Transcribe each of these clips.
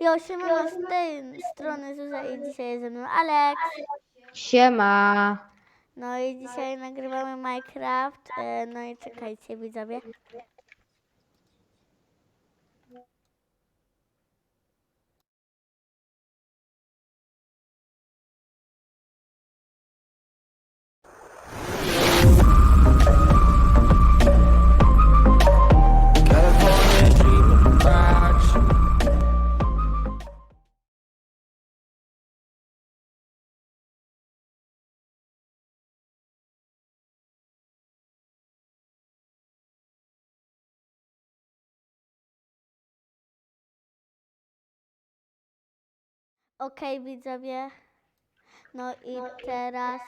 Jo, siemano, z tej strony Zuzia i dzisiaj jest ze mną Alex. Siema. No i dzisiaj nagrywamy Minecraft. e, No i czekajcie widzowie. Okej widzowie. No i teraz...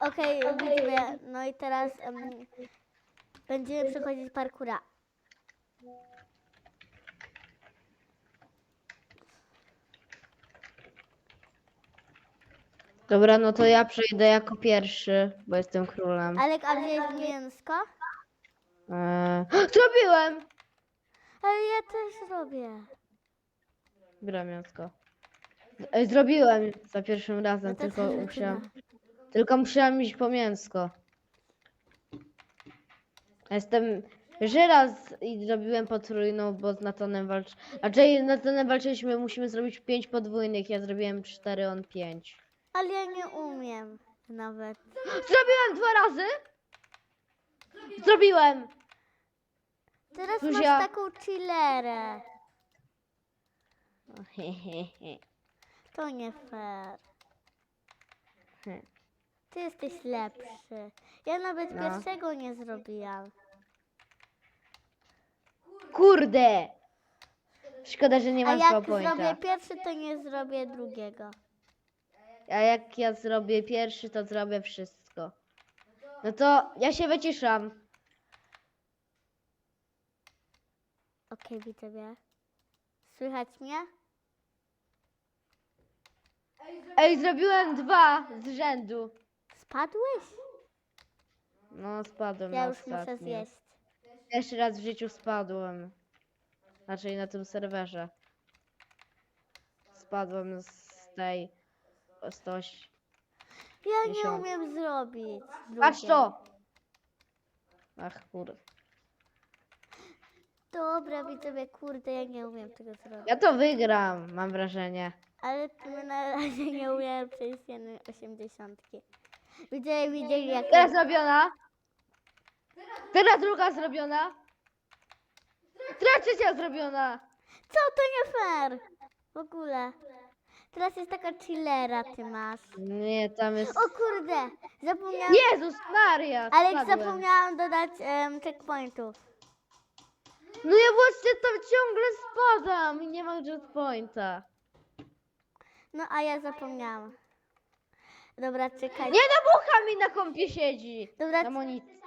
Okej widzowie, no i teraz em, będziemy przechodzić parkura. Dobra, no to ja przejdę jako pierwszy, bo jestem królem. Alek, a wziąłeś mięsko? Eee... Zrobiłem! Ale ja też robię. Gra mięsko. Ej, Zrobiłem za pierwszym razem, No to tylko co, musiałem, tylko musiałem iść po mięsko. Jestem pierwszy raz i zrobiłem potrójną, bo z Natonem walcz... Znaczy z Natonem walczyliśmy, musimy zrobić 5 podwójnych, ja zrobiłem 4, on 5. Ale ja nie umiem nawet. Zrobiłem dwa razy! Zrobiłem! Teraz Zuzia. masz taką chillerę. To nie fair. Ty jesteś lepszy. Ja nawet No. pierwszego nie zrobiłam. Kurde! Szkoda, że nie A mam jak PowerPointa. zrobię pierwszy, to nie zrobię drugiego. A jak ja zrobię pierwszy, to zrobię wszystko. No to ja się wyciszam. Okej, widzowie. Słychać mnie? Ej, zrobiłem dwa z rzędu. Spadłeś? No, spadłem Ja na już muszę zjeść. Pierwszy raz w życiu spadłem. Znaczy na tym serwerze. Spadłem z tej... z toś. Ja nie Miesiąc. umiem zrobić. Patrz to! Ach kurde. Dobra, widzowie, kurde, ja nie umiem tego zrobić. Ja to wygram, mam wrażenie. Ale my na razie nie umiałem przejść jednej osiemdziesiątki. Widzowie widzieli jak... Teraz zrobiona. Teraz druga zrobiona. Teraz trzecia zrobiona. Co to nie fair? W ogóle. Teraz jest taka chillera ty masz. Nie, tam jest... O kurde, zapomniałam... Jezus Maria! Ale spadłem. zapomniałam dodać em, checkpointów. No ja właśnie tam ciągle spadam i nie mam checkpointa. No a ja zapomniałam. Dobra, czekaj. Nie no, mucha mi na kąpie siedzi. Dobra, Na monitor.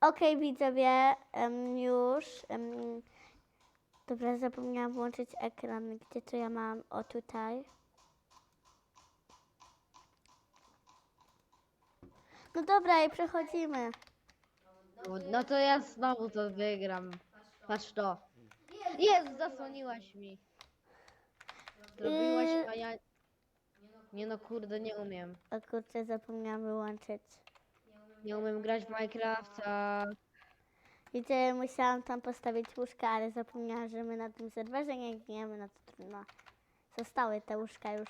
Okej, widzowie, em, już. em, Dobra, zapomniałam włączyć ekran. Gdzie to ja mam? O tutaj. No dobra, i przechodzimy. No, to ja znowu to wygram. Patrz to. Jest, zasłoniłaś mi. Zrobiłaś, Yy. a ja... Nie no, kurde, nie umiem. O kurczę, zapomniałam wyłączyć. Nie umiem grać w Minecrafta. Widzę, musiałam tam postawić łóżka, ale zapomniałam, że my na tym serwerze nie gniemy, no to trudno. Zostały te łóżka już.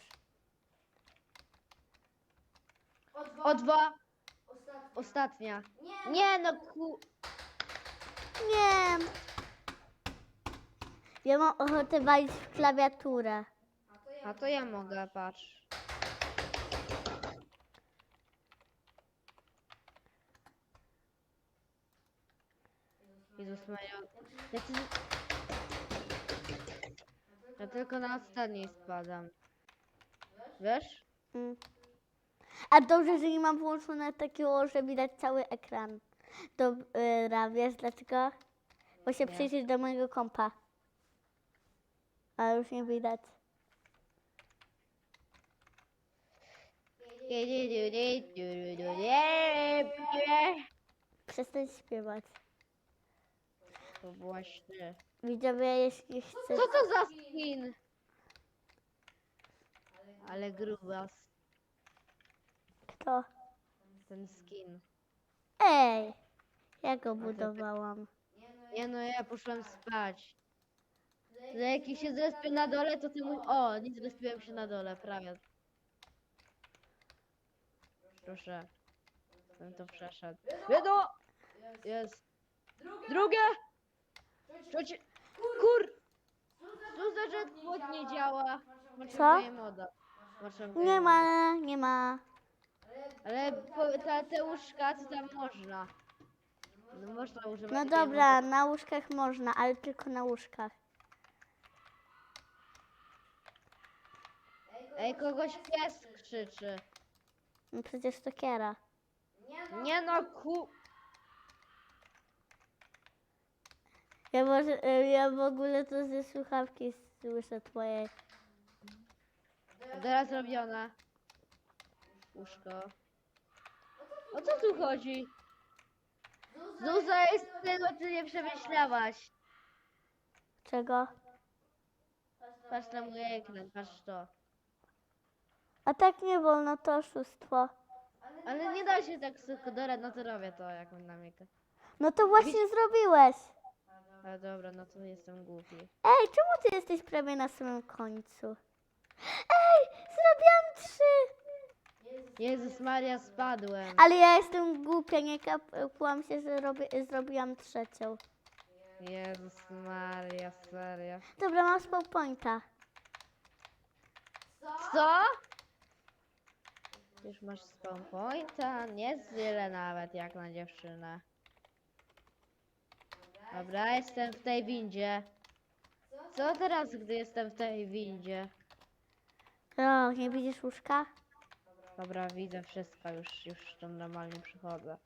O dwa. Ostatnia. Nie no, ku... Nie! Ja mam ochotę walić w klawiaturę. A to ja mogę, patrz. Jezus Maria. Ja, ty... ja tylko na ostatniej spadam. Wiesz? Mm. A dobrze, że nie mam włączone takiego, że widać cały ekran. Dobra, wiesz dlaczego? Bo się przyjrzysz do mojego kompa. A już nie widać. Przestań śpiewać. To właśnie. Widzowie, jeśli. Co to za skin? Ale grubas. Kto? Ten skin. Ej! Ja go budowałam. Nie no, ja poszłem spać. To jak się zrespię na dole, to ty mój... O, nie zrespiłem się na dole, prawie. Proszę. Bym to przeszedł. Jedno! Jest. Drugie! Trzecie... Kur! Za że płot nie działa? Potrzebuję moda. Potrzebuję Nie ma, nie ma. Ale po, te, te łóżka to tam można. No można używać. No dobra, na łóżkach można, ale tylko na łóżkach. Ej, kogoś pies krzyczy. No przecież to kiera. Nie no, ku... Ja może, e, ja w ogóle to ze słuchawki słyszę twojej. Teraz zrobione. Łóżko. O co tu chodzi? Zuza jest tego, ty nie przemyślałaś. Czego? Patrz na mój ekran, patrz to. A tak nie wolno, to oszustwo. Ale nie da się tak szybko, dobra, no to robię to, jak mam. No to właśnie zrobiłeś. Ale dobra, no to jestem głupi. Ej, czemu ty jesteś prawie na samym końcu? Ej, zrobiłam trzy! Jezus Maria, spadłem. Ale ja jestem głupia, nie kapłam się, że robię, zrobiłam trzecią. Jezus Maria, serio. Dobra, mam spawn pointa. Co? Już masz spawn pointa? Nie wiele nawet, jak na dziewczynę. Dobra, jestem w tej windzie. Co teraz, gdy jestem w tej windzie? O, nie widzisz łóżka? Dobra, widzę wszystko, już, już tam normalnie przychodzę.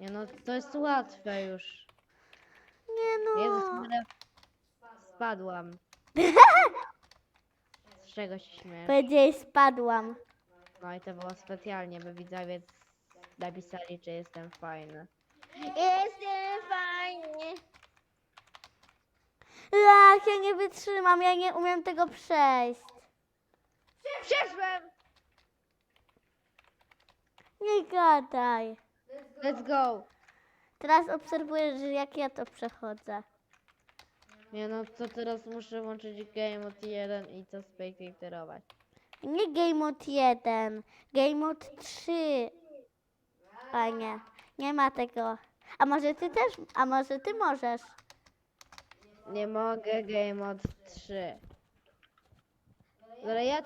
Nie no, to jest łatwe już. Nie no. Maria, spadłam. Z czego się śmiesz? Powiedziałeś spadłam. No i to było specjalnie, by widzowie napisali, czy jestem fajny. Jestem fajny. Ach, ja nie wytrzymam, ja nie umiem tego przejść. Przeszłem! Nie gadaj. Let's go! Teraz obserwuję, że jak ja to przechodzę. Nie no, to teraz muszę włączyć Game Mode 1 i to spektatować. Nie Game Mode 1, Game Mode 3. A nie, nie ma tego. A może ty też, a może ty możesz? Nie mogę Game Mode 3. Dobra, ja...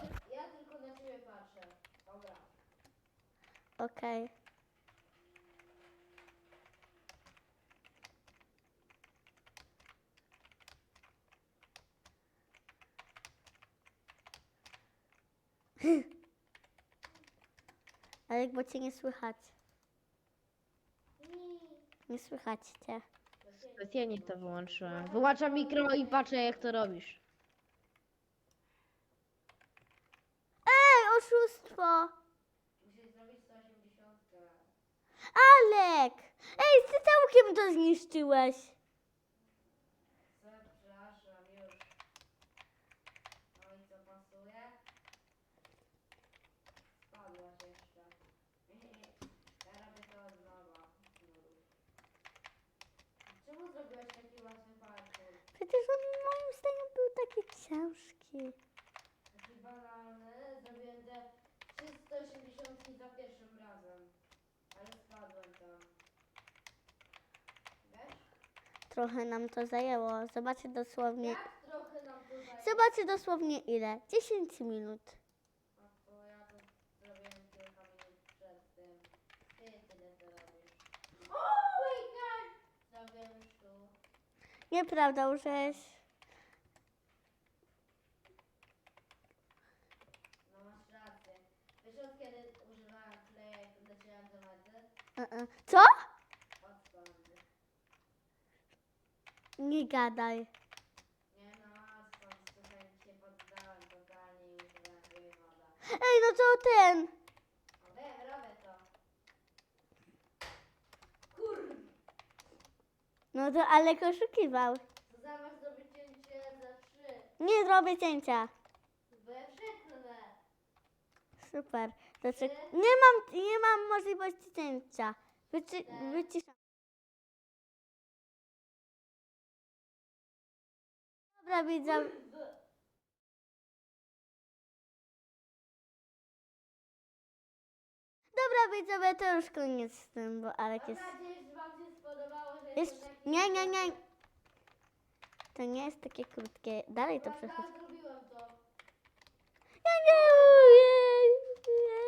Okej. Ale bo cię nie słychać. Nie słychać cię. Specjalnie to wyłączyłem. Wyłączam mikro i patrzę jak to robisz. Ej, oszustwo! Alek! Ej, ty całkiem to zniszczyłeś. Przepraszam, już. No i co pasuje? Spadłaś jeszcze. Ja robię to od nowa. Czemu zrobiłaś taki łatwy parkour? Przecież on moim zdaniem był taki ciężki. Taki banalny. Zrobiłem te 380 za pierwszym razem. Ale spadłem tam. Wiesz? Trochę nam to zajęło. Zobaczcie dosłownie. Jak trochę nam to zajęło. Zobaczcie dosłownie ile. 10 minut. A to ja to zrobiłem kilka minut przed tym. Ty tyle to robisz. Oh my god! Zrobiłem już tu. Nieprawda, użyłeś. No masz rację. Wiesz od kiedy używałem kleja jak leciałem do mety? Uh-uh. Co? Odtąd. Nie gadaj. Nie no, odtąd. Słuchaj, się poddałem totalnie i. Ej, no co ten? No wiem, robię to. Kur... No to Alek oszukiwał. To zamiast zrobić cięcie za trzy, Nie zrobię cięcia. przeklnę. Super. To czy... Nie mam, nie mam możliwości cięcia. Wyci... Wyciszam. Dobra, widzę. Dobra, widzowie, to już koniec z tym, bo Alek Mam jest... nadzieję, że wam się spodobało, że jest... Nie, nie, nie. To nie jest takie krótkie. Dalej to przechodzi. zrobiłem to. Ja nie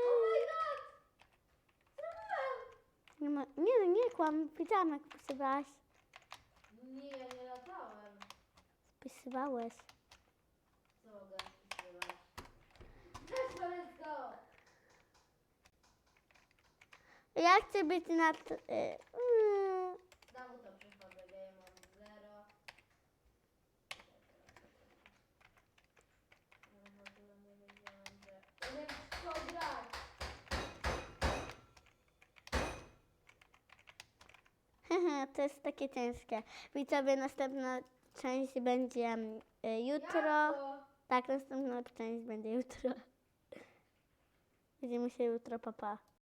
Oh god! Zrobiłem! Nie, ma... nie, nie kłam. Widziałam, jak wpisywałaś. Nie, ja nie latałem. Wpisywałeś. Co mogę? Let's go! Ja chcę być na... to nie w to jest takie ciężkie. Widzowie, następna część będzie y, jutro. Tak, następna część będzie jutro. Widzimy się jutro, papa. Pa.